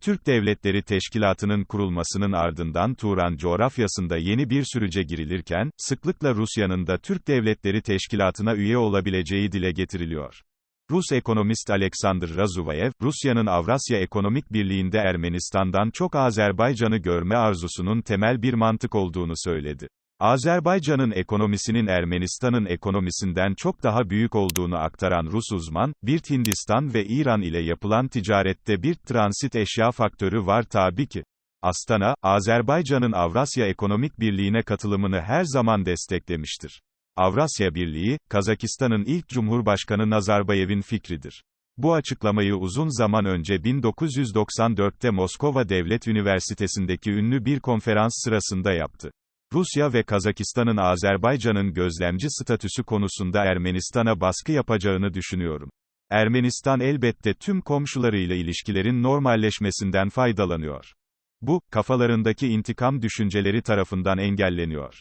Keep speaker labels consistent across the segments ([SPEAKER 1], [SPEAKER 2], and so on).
[SPEAKER 1] Türk Devletleri Teşkilatı'nın kurulmasının ardından Turan coğrafyasında yeni bir sürece girilirken, sıklıkla Rusya'nın da Türk Devletleri Teşkilatı'na üye olabileceği dile getiriliyor. Rus ekonomist Alexander Razuvayev, Rusya'nın Avrasya Ekonomik Birliği'nde Ermenistan'dan çok Azerbaycan'ı görme arzusunun temel bir mantık olduğunu söyledi. Azerbaycan'ın ekonomisinin Ermenistan'ın ekonomisinden çok daha büyük olduğunu aktaran Rus uzman, bir Hindistan ve İran ile yapılan ticarette bir transit eşya faktörü var tabii ki. Astana, Azerbaycan'ın Avrasya Ekonomik Birliği'ne katılımını her zaman desteklemiştir. Avrasya Birliği, Kazakistan'ın ilk Cumhurbaşkanı Nazarbayev'in fikridir. Bu açıklamayı uzun zaman önce 1994'te Moskova Devlet Üniversitesi'ndeki ünlü bir konferans sırasında yaptı. Rusya ve Kazakistan'ın Azerbaycan'ın gözlemci statüsü konusunda Ermenistan'a baskı yapacağını düşünüyorum. Ermenistan elbette tüm komşularıyla ilişkilerin normalleşmesinden faydalanıyor. Bu, kafalarındaki intikam düşünceleri tarafından engelleniyor.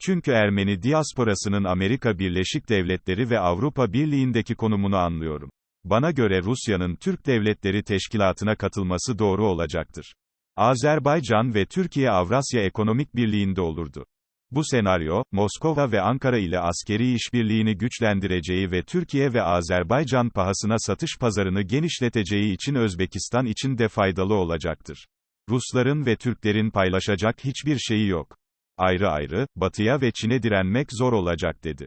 [SPEAKER 1] Çünkü Ermeni diasporasının Amerika Birleşik Devletleri ve Avrupa Birliği'ndeki konumunu anlıyorum. Bana göre Rusya'nın Türk Devletleri Teşkilatı'na katılması doğru olacaktır. Azerbaycan ve Türkiye Avrasya Ekonomik Birliği'nde olurdu. Bu senaryo, Moskova ve Ankara ile askeri işbirliğini güçlendireceği ve Türkiye ve Azerbaycan pahasına satış pazarını genişleteceği için Özbekistan için de faydalı olacaktır. Rusların ve Türklerin paylaşacak hiçbir şeyi yok. Ayrı ayrı, Batı'ya ve Çin'e direnmek zor olacak dedi.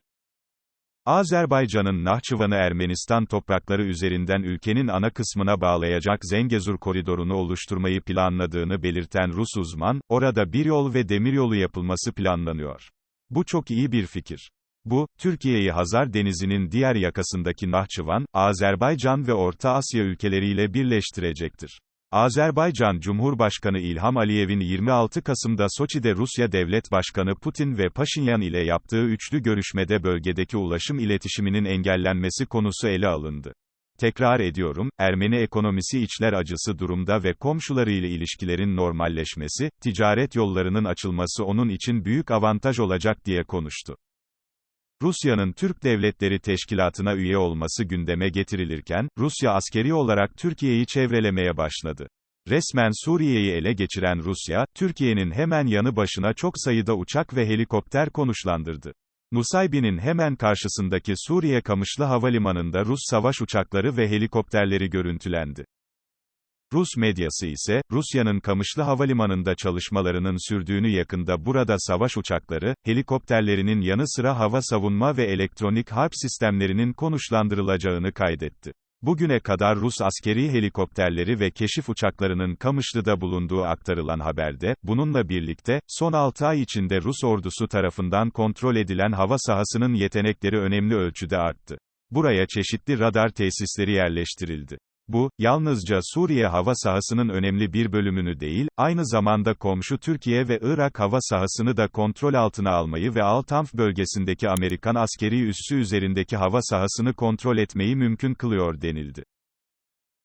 [SPEAKER 1] Azerbaycan'ın Nahçıvan'ı Ermenistan toprakları üzerinden ülkenin ana kısmına bağlayacak Zengezur koridorunu oluşturmayı planladığını belirten Rus uzman, orada bir yol ve demiryolu yapılması planlanıyor. Bu çok iyi bir fikir. Bu, Türkiye'yi Hazar Denizi'nin diğer yakasındaki Nahçıvan, Azerbaycan ve Orta Asya ülkeleriyle birleştirecektir. Azerbaycan Cumhurbaşkanı İlham Aliyev'in 26 Kasım'da Soçi'de Rusya Devlet Başkanı Putin ve Paşinyan ile yaptığı üçlü görüşmede bölgedeki ulaşım iletişiminin engellenmesi konusu ele alındı. Tekrar ediyorum, Ermeni ekonomisi içler acısı durumda ve komşularıyla ilişkilerin normalleşmesi, ticaret yollarının açılması onun için büyük avantaj olacak diye konuştu. Rusya'nın Türk Devletleri Teşkilatı'na üye olması gündeme getirilirken, Rusya askeri olarak Türkiye'yi çevrelemeye başladı. Resmen Suriye'yi ele geçiren Rusya, Türkiye'nin hemen yanı başına çok sayıda uçak ve helikopter konuşlandırdı. Nusaybin'in hemen karşısındaki Suriye Kamışlı Havalimanı'nda Rus savaş uçakları ve helikopterleri görüntülendi. Rus medyası ise, Rusya'nın Kamışlı Havalimanı'nda çalışmalarının sürdüğünü yakında burada savaş uçakları, helikopterlerinin yanı sıra hava savunma ve elektronik harp sistemlerinin konuşlandırılacağını kaydetti. Bugüne kadar Rus askeri helikopterleri ve keşif uçaklarının Kamışlı'da bulunduğu aktarılan haberde, bununla birlikte, son 6 ay içinde Rus ordusu tarafından kontrol edilen hava sahasının yetenekleri önemli ölçüde arttı. Buraya çeşitli radar tesisleri yerleştirildi. Bu, yalnızca Suriye hava sahasının önemli bir bölümünü değil, aynı zamanda komşu Türkiye ve Irak hava sahasını da kontrol altına almayı ve Altanf bölgesindeki Amerikan askeri üssü üzerindeki hava sahasını kontrol etmeyi mümkün kılıyor denildi.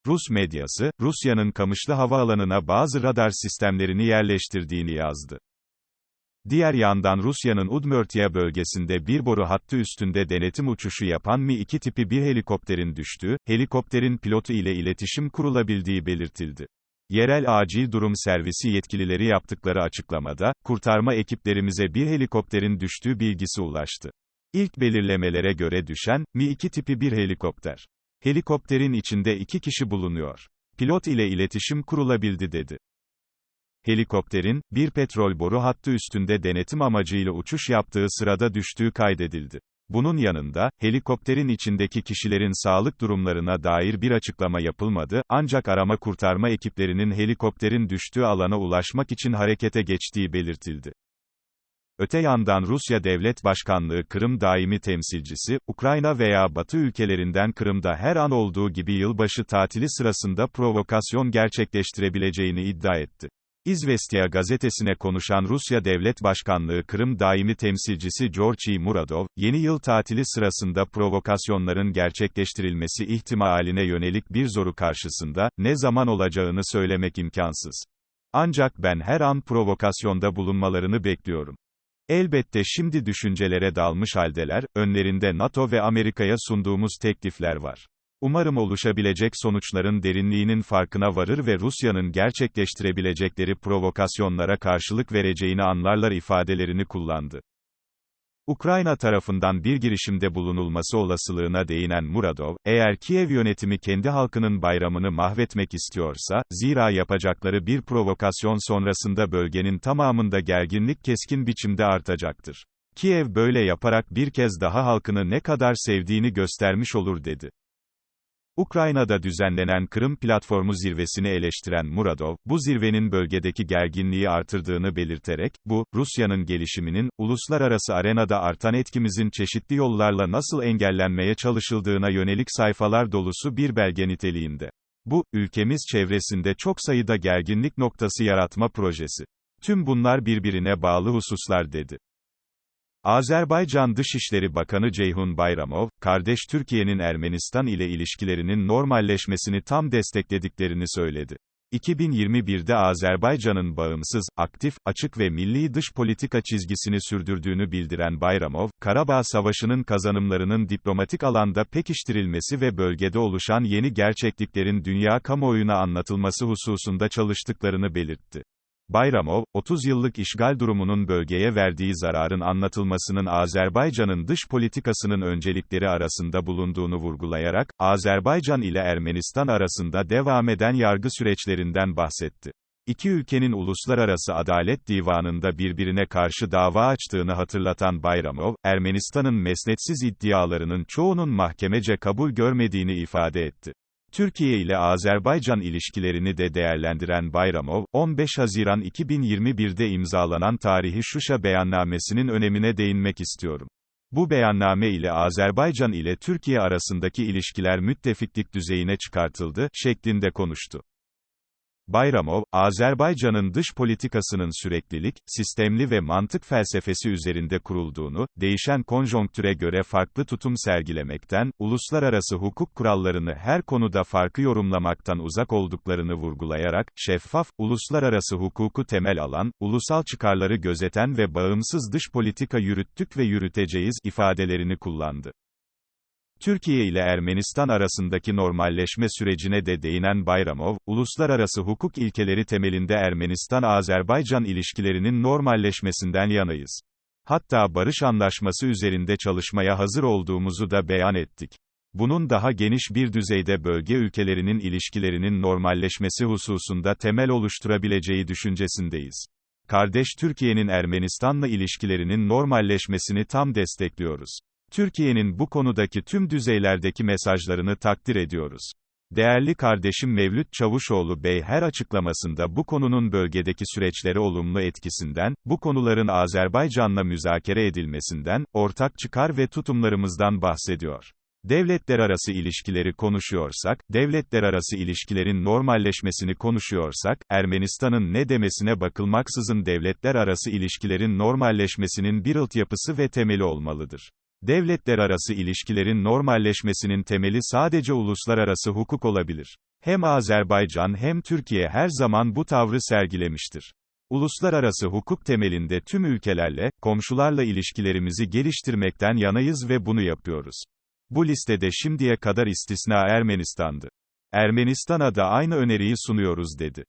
[SPEAKER 1] Rus medyası, Rusya'nın Kamışlı havaalanına bazı radar sistemlerini yerleştirdiğini yazdı. Diğer yandan Rusya'nın Udmurtiya bölgesinde bir boru hattı üstünde denetim uçuşu yapan Mi-2 tipi bir helikopterin düştüğü, helikopterin pilotu ile iletişim kurulabildiği belirtildi. Yerel acil durum servisi yetkilileri yaptıkları açıklamada, kurtarma ekiplerimize bir helikopterin düştüğü bilgisi ulaştı. İlk belirlemelere göre düşen, Mi-2 tipi bir helikopter. Helikopterin içinde iki kişi bulunuyor. Pilot ile iletişim kurulabildi dedi. Helikopterin, bir petrol boru hattı üstünde denetim amacıyla uçuş yaptığı sırada düştüğü kaydedildi. Bunun yanında, helikopterin içindeki kişilerin sağlık durumlarına dair bir açıklama yapılmadı, ancak arama kurtarma ekiplerinin helikopterin düştüğü alana ulaşmak için harekete geçtiği belirtildi. Öte yandan Rusya Devlet Başkanlığı Kırım daimi temsilcisi, Ukrayna veya Batı ülkelerinden Kırım'da her an olduğu gibi yılbaşı tatili sırasında provokasyon gerçekleştirebileceğini iddia etti. İzvestiya gazetesine konuşan Rusya Devlet Başkanlığı Kırım daimi temsilcisi Georgi Muradov, yeni yıl tatili sırasında provokasyonların gerçekleştirilmesi ihtimaline yönelik bir zoru karşısında, ne zaman olacağını söylemek imkansız. Ancak ben her an provokasyonda bulunmalarını bekliyorum. Elbette şimdi düşüncelere dalmış haldeler, önlerinde NATO ve Amerika'ya sunduğumuz teklifler var. Umarım oluşabilecek sonuçların derinliğinin farkına varır ve Rusya'nın gerçekleştirebilecekleri provokasyonlara karşılık vereceğini anlarlar ifadelerini kullandı. Ukrayna tarafından bir girişimde bulunulması olasılığına değinen Muradov, eğer Kiev yönetimi kendi halkının bayramını mahvetmek istiyorsa, zira yapacakları bir provokasyon sonrasında bölgenin tamamında gerginlik keskin biçimde artacaktır. Kiev böyle yaparak bir kez daha halkını ne kadar sevdiğini göstermiş olur dedi. Ukrayna'da düzenlenen Kırım Platformu zirvesini eleştiren Muradov, bu zirvenin bölgedeki gerginliği artırdığını belirterek, bu, Rusya'nın gelişiminin, uluslararası arenada artan etkimizin çeşitli yollarla nasıl engellenmeye çalışıldığına yönelik sayfalar dolusu bir belge niteliğinde. Bu, ülkemiz çevresinde çok sayıda gerginlik noktası yaratma projesi. Tüm bunlar birbirine bağlı hususlar dedi. Azerbaycan Dışişleri Bakanı Ceyhun Bayramov, kardeş Türkiye'nin Ermenistan ile ilişkilerinin normalleşmesini tam desteklediklerini söyledi. 2021'de Azerbaycan'ın bağımsız, aktif, açık ve milli dış politika çizgisini sürdürdüğünü bildiren Bayramov, Karabağ Savaşı'nın kazanımlarının diplomatik alanda pekiştirilmesi ve bölgede oluşan yeni gerçekliklerin dünya kamuoyuna anlatılması hususunda çalıştıklarını belirtti. Bayramov, 30 yıllık işgal durumunun bölgeye verdiği zararın anlatılmasının Azerbaycan'ın dış politikasının öncelikleri arasında bulunduğunu vurgulayarak, Azerbaycan ile Ermenistan arasında devam eden yargı süreçlerinden bahsetti. İki ülkenin Uluslararası Adalet Divanı'nda birbirine karşı dava açtığını hatırlatan Bayramov, Ermenistan'ın mesnetsiz iddialarının çoğunun mahkemece kabul görmediğini ifade etti. Türkiye ile Azerbaycan ilişkilerini de değerlendiren Bayramov, 15 Haziran 2021'de imzalanan tarihi Şuşa beyannamesinin önemine değinmek istiyorum. Bu beyanname ile Azerbaycan ile Türkiye arasındaki ilişkiler müttefiklik düzeyine çıkartıldı, şeklinde konuştu. Bayramov, Azerbaycan'ın dış politikasının süreklilik, sistemli ve mantık felsefesi üzerinde kurulduğunu, değişen konjonktüre göre farklı tutum sergilemekten, uluslararası hukuk kurallarını her konuda farklı yorumlamaktan uzak olduklarını vurgulayarak, şeffaf, uluslararası hukuku temel alan, ulusal çıkarları gözeten ve bağımsız dış politika yürüttük ve yürüteceğiz ifadelerini kullandı. Türkiye ile Ermenistan arasındaki normalleşme sürecine de değinen Bayramov, uluslararası hukuk ilkeleri temelinde Ermenistan-Azerbaycan ilişkilerinin normalleşmesinden yanayız. Hatta barış anlaşması üzerinde çalışmaya hazır olduğumuzu da beyan ettik. Bunun daha geniş bir düzeyde bölge ülkelerinin ilişkilerinin normalleşmesi hususunda temel oluşturabileceği düşüncesindeyiz. Kardeş Türkiye'nin Ermenistan'la ilişkilerinin normalleşmesini tam destekliyoruz. Türkiye'nin bu konudaki tüm düzeylerdeki mesajlarını takdir ediyoruz. Değerli kardeşim Mevlüt Çavuşoğlu Bey her açıklamasında bu konunun bölgedeki süreçlere olumlu etkisinden, bu konuların Azerbaycan'la müzakere edilmesinden, ortak çıkar ve tutumlarımızdan bahsediyor. Devletler arası ilişkileri konuşuyorsak, devletler arası ilişkilerin normalleşmesini konuşuyorsak, Ermenistan'ın ne demesine bakılmaksızın devletler arası ilişkilerin normalleşmesinin bir altyapısı ve temeli olmalıdır. Devletler arası ilişkilerin normalleşmesinin temeli sadece uluslararası hukuk olabilir. Hem Azerbaycan hem Türkiye her zaman bu tavrı sergilemiştir. Uluslararası hukuk temelinde tüm ülkelerle, komşularla ilişkilerimizi geliştirmekten yanayız ve bunu yapıyoruz. Bu listede şimdiye kadar istisna Ermenistan'dı. Ermenistan'a da aynı öneriyi sunuyoruz dedi.